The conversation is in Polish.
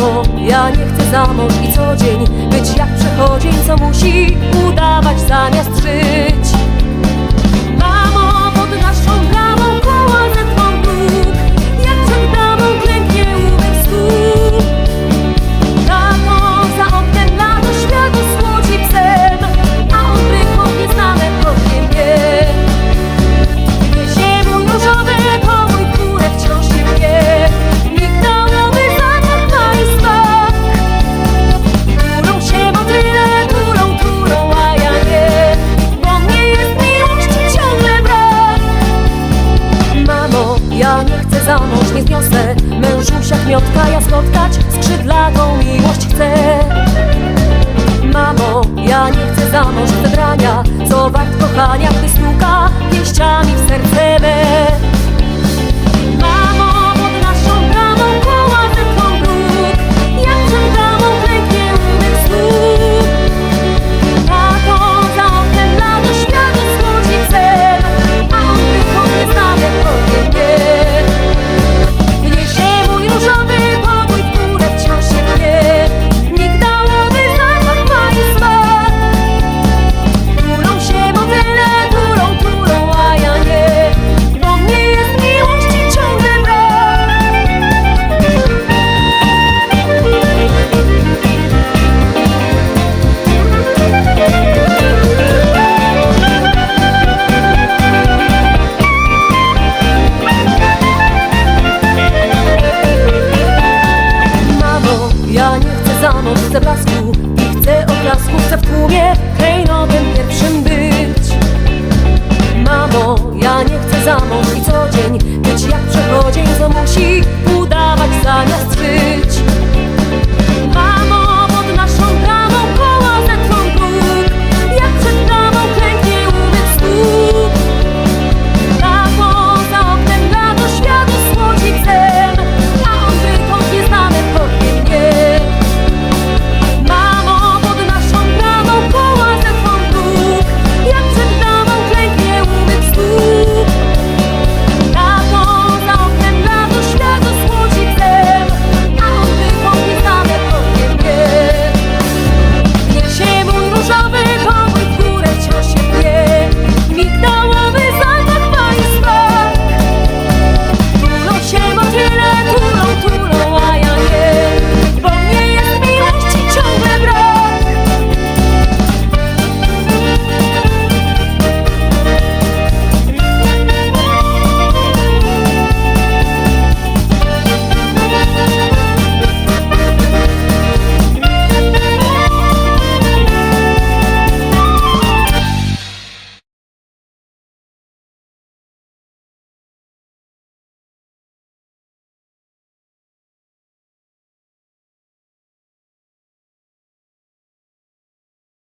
Mamo, ja nie chcę za mąż i co dzień Być jak przechodzień, co musi udawać zamiast żyć chcę za mąż, nie zniosę. Mężusia kmiotka, ja spotkać skrzydlatą miłość chcę. Mamo, ja nie chcę za mąż, chcę drania Co wart kochania, gdy stuka pięściami w serce me You.